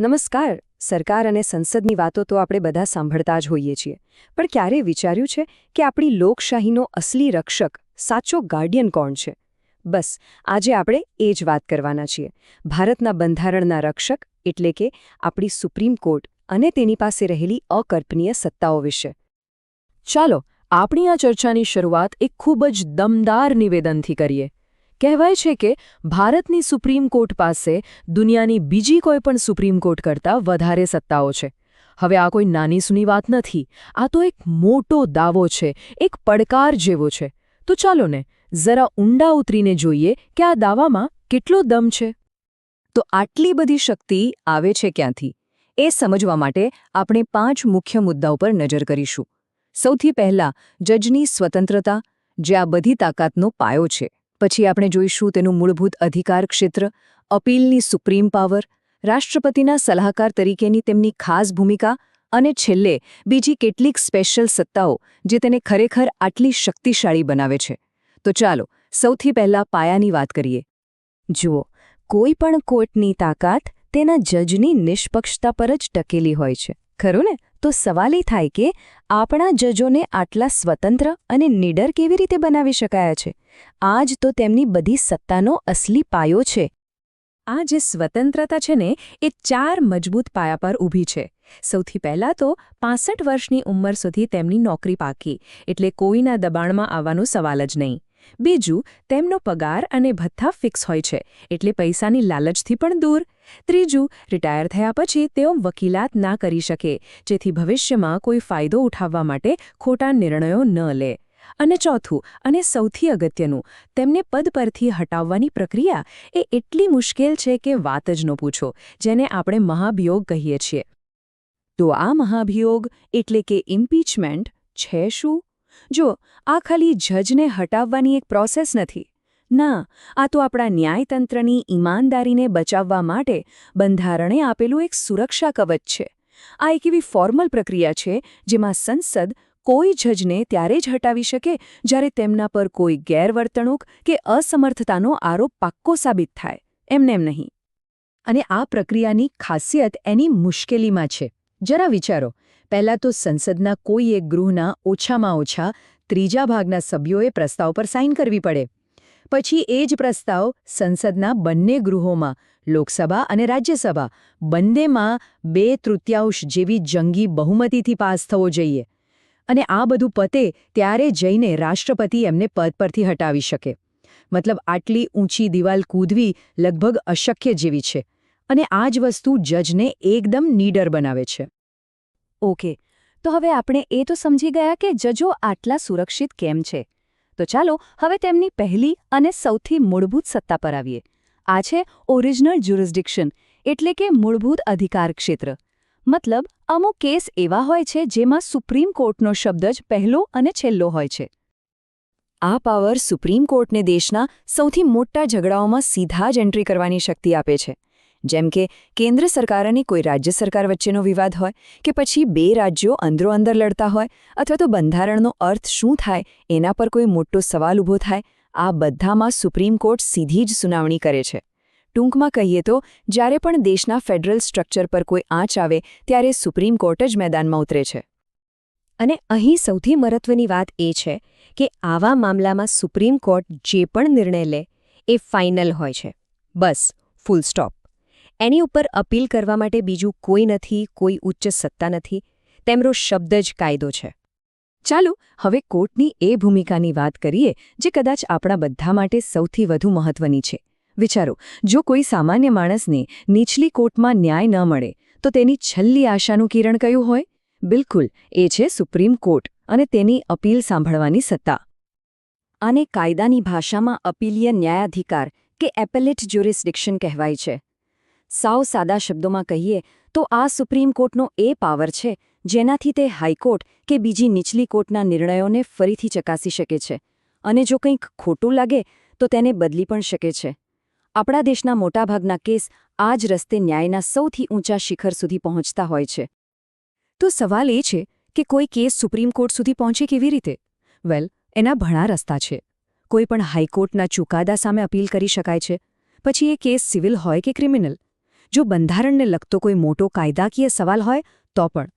નમસ્કાર, સરકાર અને સંસદની વાતો તો આપણે બધા સાંભળતા જ હોઈએ છીએ. પણ ક્યારે વિચાર્યું છે કે આપણી લોકશાહીનો અસલી રક્ષક, સાચો ગાર્ડિયન કોણ છે? બસ, આજે આપણે એ જ વાત કરવાના છીએ. ભારતના બંધારણના રક્ષક એટલે કે આપણી સુપ્રીમ કોર્ટ અને તેની પાસે રહેલી અકલ્પનીય સત્તાઓ વિશે. ચાલો, આપણી આ ચર્ચાની શરૂઆત એક ખૂબ જ દમદાર નિવેદનથી કરીએ. કહેવાય છે કે ભારતની સુપ્રીમ કોર્ટ પાસે દુનિયાની બીજી કોઈ પણ સુપ્રીમ કોર્ટ કરતાં વધારે સત્તાઓ છે. હવે આ કોઈ નાની સુની વાત નથી. આ તો એક મોટો દાવો છે, એક પડકાર જેવો છે. તો ચાલો ને જરા ઊંડા ઉતરીને જોઈએ કે આ દાવામાં કેટલો દમ છે. તો આટલી બધી શક્તિ આવે છે ક્યાંથી? એ સમજવા માટે આપણે પાંચ મુખ્ય મુદ્દાઓ પર નજર કરીશું. સૌથી પહેલા જજની સ્વતંત્રતા, જે આ બધી તાકાતનો પાયો છે. પછી આપણે જોઈશું તેનું મૂળભૂત અધિકાર ક્ષેત્ર, અપીલની સુપ્રીમ પાવર, રાષ્ટ્રપતિના સલાહકાર તરીકેની તેમની ખાસ ભૂમિકા અને છેલ્લે બીજી કેટલીક સ્પેશિયલ સત્તાઓ જે તેને ખરેખર આટલી શક્તિશાળી બનાવે છે. તો ચાલો, સૌથી પહેલા પાયાની વાત કરીએ. જુઓ, કોઈ પણ કોર્ટની તાકાત તેના જજની નિષ્પક્ષતા પર જ ટકેલી હોય છે. ખરું ને? તો સવાલ એ થાય કે આપણા જજોને આટલા સ્વતંત્ર અને નિડર કેવી રીતે બનાવી શકાયા છે? આ જ તો તેમની બધી સત્તાનો અસલી પાયો છે. આ જે સ્વતંત્રતા છે ને, એ ચાર મજબૂત પાયા પર ઊભી છે. સૌથી પહેલાં તો પાસઠ વર્ષની ઉંમર સુધી તેમની નોકરી પાકી, એટલે કોઈના દબાણમાં આવવાનો સવાલ જ નહીં. બીજું, તેમનો પગાર અને ભથ્થા ફિક્સ હોય છે, એટલે પૈસાની લાલચથી પણ દૂર. ત્રીજું, રિટાયર થયા પછી તેઓ વકીલાત ના કરી શકે, જેથી ભવિષ્યમાં કોઈ ફાયદો ઉઠાવવા માટે ખોટા નિર્ણયો ન લે. અને ચોથું, અને સૌથી અગત્યનું, તેમને પદ પરથી હટાવવાની પ્રક્રિયા એ એટલી મુશ્કેલ છે કે વાત જ ન પૂછો, જેને આપણે મહાભિયોગ કહીએ છીએ. તો આ મહાભિયોગ એટલે કે ઇમ્પીચમેન્ટ છે શું? જો આ ખાલી જજને હટાવવાની એક પ્રોસેસ નથી ના, આ તો આપણા ન્યાયતંત્રની ઈમાનદારીને બચાવવા માટે બંધારણે આપેલું એક સુરક્ષા કવચ છે. આ એક એવી ફોર્મલ પ્રક્રિયા છે જેમાં સંસદ કોઈ જજને ત્યારે જ હટાવી શકે જ્યારે તેમના પર કોઈ ગેરવર્તણૂક કે અસમર્થતાનો આરોપ પાક્કો સાબિત થાય. એમને એમ નહીં. અને આ પ્રક્રિયાની ખાસિયત એની મુશ્કેલીમાં છે. જરા વિચારો, પહેલાં તો સંસદના કોઈ એક ગૃહના ઓછામાં ઓછા ત્રીજા ભાગના સભ્યોએ પ્રસ્તાવ પર સાઇન કરવી પડે. પછી એ જ પ્રસ્તાવ સંસદના બંને ગૃહોમાં, લોકસભા અને રાજ્યસભા, બંનેમાં બે તૃતીયાંશ જેવી જંગી બહુમતીથી પાસ થવો જોઈએ. અને આ બધું પતે ત્યારે જઈને રાષ્ટ્રપતિ એમને પદ પરથી હટાવી શકે. મતલબ આટલી ઊંચી દિવાલ કૂદવી લગભગ અશક્ય જેવી છે. અને આ જ વસ્તુ જજને એકદમ નીડર બનાવે છે. ઓકે, તો હવે આપણે એ તો સમજી ગયા કે જજો આટલા સુરક્ષિત કેમ છે? તો ચાલો હવે તેમની પહેલી અને સૌથી મૂળભૂત સત્તા પર આવીએ. આ છે ઓરિજિનલ જ્યુરિસ્ડિક્શન એટલે કે મૂળભૂત અધિકાર ક્ષેત્ર. મતલબ, અમુક કેસ એવા હોય છે જેમાં સુપ્રીમ કોર્ટનો શબ્દ જ પહેલો અને છેલ્લો હોય છે. આ પાવર સુપ્રીમ કોર્ટને દેશના સૌથી મોટા ઝઘડાઓમાં સીધા જ એન્ટ્રી કરવાની શક્તિ આપે છે. જેમ કે, કેન્દ્ર સરકાર અને કોઈ રાજ્ય સરકાર વચ્ચેનો વિવાદ હોય કે પછી બે રાજ્યો અંદરોઅંદર લડતા હોય અથવા તો બંધારણનો અર્થ શું થાય એના પર કોઈ મોટો સવાલ ઊભો થાય, આ બધામાં સુપ્રીમ કોર્ટ સીધી જ સુનાવણી કરે છે. ટૂંકમાં કહીએ તો, જ્યારે પણ દેશના ફેડરલ સ્ટ્રક્ચર પર કોઈ આંચ આવે ત્યારે સુપ્રીમ કોર્ટ જ મેદાનમાં ઉતરે છે. અને અહીં સૌથી મહત્વની વાત એ છે કે આવા મામલામાં સુપ્રીમ કોર્ટ જે પણ નિર્ણય લે એ ફાઇનલ હોય છે. બસ, ફૂલ સ્ટોપ. એની ઉપર અપીલ કરવા માટે બીજું કોઈ નથી, કોઈ ઉચ્ચ સત્તા નથી. તેમનો શબ્દ જ કાયદો છે. ચાલો, હવે કોર્ટની એ ભૂમિકાની વાત કરીએ, જે કદાચ આપણા બધા માટે સૌથી વધુ મહત્વની છે. વિચારો, જો કોઈ સામાન્ય માણસને નીચલી કોર્ટમાં ન્યાય ન મળે, તો તેની છેલ્લી આશાનું કિરણ કયું હોય? બિલકુલ, એ છે સુપ્રીમ કોર્ટ અને તેની અપીલ સાંભળવાની સત્તા. આને કાયદાની ભાષામાં અપીલીય ન્યાયાધિકાર કે એપેલેટ જ્યુરિસ્ડિક્શન કહેવાય છે. સાવ સાદા શબ્દોમાં કહીએ તો આ સુપ્રીમ કોર્ટનો એ પાવર છે, જેનાથી તે હાઈકોર્ટ કે બીજી નીચલી કોર્ટના નિર્ણયોને ફરીથી ચકાસી શકે છે. અને જો કંઈક ખોટું લાગે, તો તેને બદલી પણ શકે છે. આપણા દેશના મોટાભાગના કેસ આ જ રસ્તે ન્યાયના સૌથી ઊંચા શિખર સુધી પહોંચતા હોય છે. તો સવાલ એ છે કે કોઈ કેસ સુપ્રીમ કોર્ટ સુધી પહોંચે કેવી રીતે? વેલ, એના ઘણા રસ્તા છે. કોઈ પણ હાઈકોર્ટના ચુકાદા સામે અપીલ કરી શકાય છે. પછી એ કેસ સિવિલ હોય કે ક્રિમિનલ? જો બંધારણને લગતો કોઈ મોટો કાયદાકીય સવાલ હોય, તો પણ.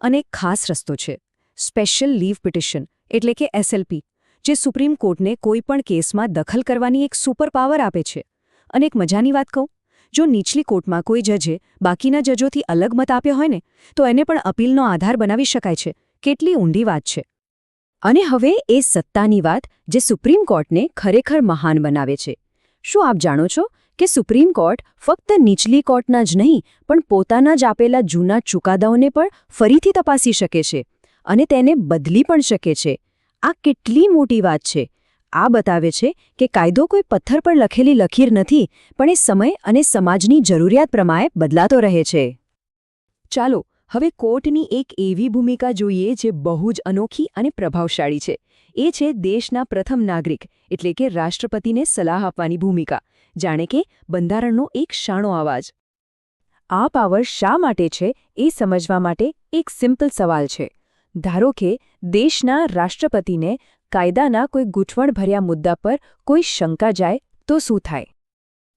અને ખાસ રસ્તો છે. સ્પેશિયલ લીવ પિટિશન, એટલે કે એસએલપી, જે સુપ્રીમ કોર્ટને કોઈપણ કેસમાં દખલ કરવાની એક સુપર પાવર આપે છે. અને એક મજાની વાત કહું, જો નીચલી કોર્ટમાં કોઈ જજે બાકીના જજોથી અલગ મત આપ્યો હોય ને, તો એને પણ અપીલનો આધાર બનાવી શકાય છે. કેટલી ઊંડી વાત છે. અને હવે એ સત્તાની વાત જે સુપ્રીમ કોર્ટને ખરેખર મહાન બનાવે છે. શું આપ જાણો છો? કે સુપ્રીમ કોર્ટ ફક્ત નીચલી કોર્ટના જ નહીં, પણ પોતાના જ આપેલા જૂના ચુકાદાઓને પણ ફરીથી તપાસી શકે છે અને તેને બદલી પણ શકે છે. આ કેટલી મોટી વાત છે. આ બતાવે છે કે કાયદો કોઈ પથ્થર પર લખેલી લખીર નથી, પણ એ સમય અને સમાજની જરૂરિયાત પ્રમાણે બદલાતો રહે છે. ચાલો, હવે કોર્ટની એક એવી ભૂમિકા જોઈએ જે બહુ જ અનોખી અને પ્રભાવશાળી છે. એ છે દેશના પ્રથમ નાગરિક, એટલે કે રાષ્ટ્રપતિને સલાહ આપવાની ભૂમિકા. જાણે કે બંધારણનો એક શાણો અવાજ આ પાવર શા માટે છે એ સમજવા માટે એક સિમ્પલ સવાલ છે. ધારો કે દેશના રાષ્ટ્રપતિને કાયદાના કોઈ ગૂંચવણભર્યા મુદ્દા પર કોઈ શંકા જાય તો શું થાય?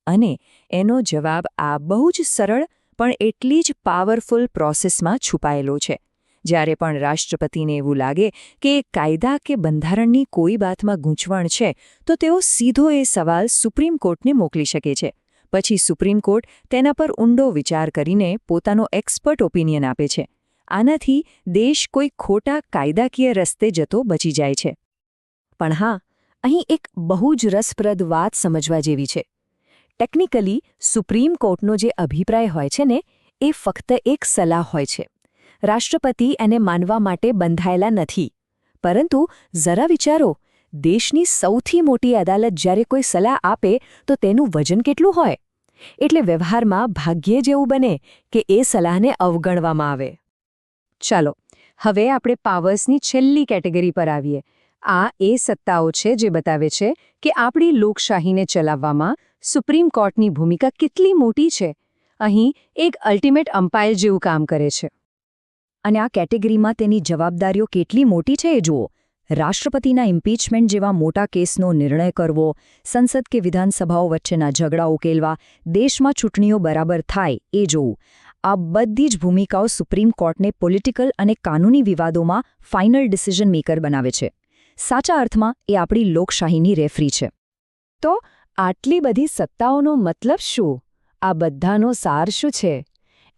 અને એનો જવાબ આ બહુ જ સરળ પણ એટલી જ પાવરફુલ પ્રોસેસમાં છુપાયેલો છે. જ્યારે પણ રાષ્ટ્રપતિને એવું લાગે કે કાયદા કે બંધારણની કોઈ બાતમાં ગૂંચવણ છે, તો તેઓ સીધો એ સવાલ સુપ્રીમ કોર્ટને મોકલી શકે છે. પછી સુપ્રીમ કોર્ટ તેના પર ઊંડો વિચાર કરીને પોતાનો એક્સપર્ટ ઓપિનિયન આપે છે. આનાથી દેશ કોઈ ખોટા કાયદાકીય રસ્તે જતો બચી જાય છે. પણ હા, અહીં એક બહુ જ રસપ્રદ વાત સમજવા જેવી છે. ટેકનિકલી સુપ્રીમ કોર્ટનો જે અભિપ્રાય હોય છે ને, એ ફક્ત એક સલાહ હોય છે. રાષ્ટ્રપતિ એને માનવા માટે બંધાયેલા નથી. પરંતુ જરા વિચારો, દેશની સૌથી મોટી અદાલત જ્યારે કોઈ સલાહ આપે, તો તેનું વજન કેટલું હોય? એટલે વ્યવહારમાં ભાગ્યે જેવું બને કે એ સલાહને અવગણવામાં આવે. ચાલો, હવે આપણે પાવર્સની છેલ્લી કેટેગરી પર આવીએ. આ એ સત્તાઓ છે જે બતાવે છે કે આપણી લોકશાહીને ચલાવવામાં સુપ્રીમ કોર્ટની ભૂમિકા કેટલી મોટી છે. અહીં એક અલ્ટિમેટ અમ્પાયર જેવું કામ કરે છે. અને આ કેટેગરીમાં તેની જવાબદારીઓ કેટલી મોટી છે એ જુઓ. રાષ્ટ્રપતિના ઇમ્પીચમેન્ટ જેવા મોટા કેસનો નિર્ણય કરવો, સંસદ કે વિધાનસભાઓ વચ્ચેના ઝઘડા ઉકેલવા, દેશમાં ચૂંટણીઓ બરાબર થાય એ જોવું. આ બધી જ ભૂમિકાઓ સુપ્રીમ કોર્ટને પોલિટિકલ અને કાનૂની વિવાદોમાં ફાઇનલ ડિસિઝન મેકર બનાવે છે. સાચા અર્થમાં, એ આપણી લોકશાહીની રેફરી છે. તો, આટલી બધી સત્તાઓનો મતલબ શું? આ બધાનો સાર શું છે?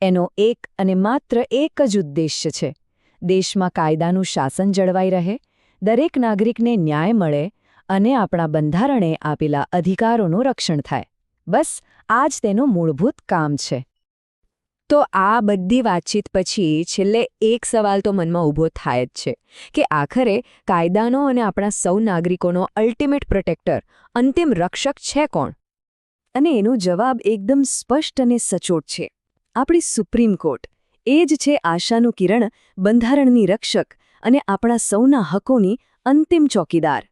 એનો એક અને માત્ર એક જ ઉદ્દેશ્ય છે. દેશમાં કાયદાનું શાસન જળવાઈ રહે, દરેક નાગરિકને ન્યાય મળે અને આપણા બંધારણે આપેલા અધિકારોનું રક્ષણ થાય. બસ આ જ તેનું મૂળભૂત કામ છે. તો આ બધી વાતચીત પછી છેલ્લે એક સવાલ તો મનમાં ઊભો થાય જ છે કે આખરે કાયદાનો અને આપણા સૌ નાગરિકોનો અલ્ટિમેટ પ્રોટેક્ટર અંતિમ રક્ષક છે કોણ? અને એનો જવાબ એકદમ સ્પષ્ટ અને સચોટ છે. આપણી સુપ્રીમ કોર્ટ. એ જ છે આશાનું કિરણ બંધારણની રક્ષક અને આપણા સૌના હકોની અંતિમ ચોકીદાર.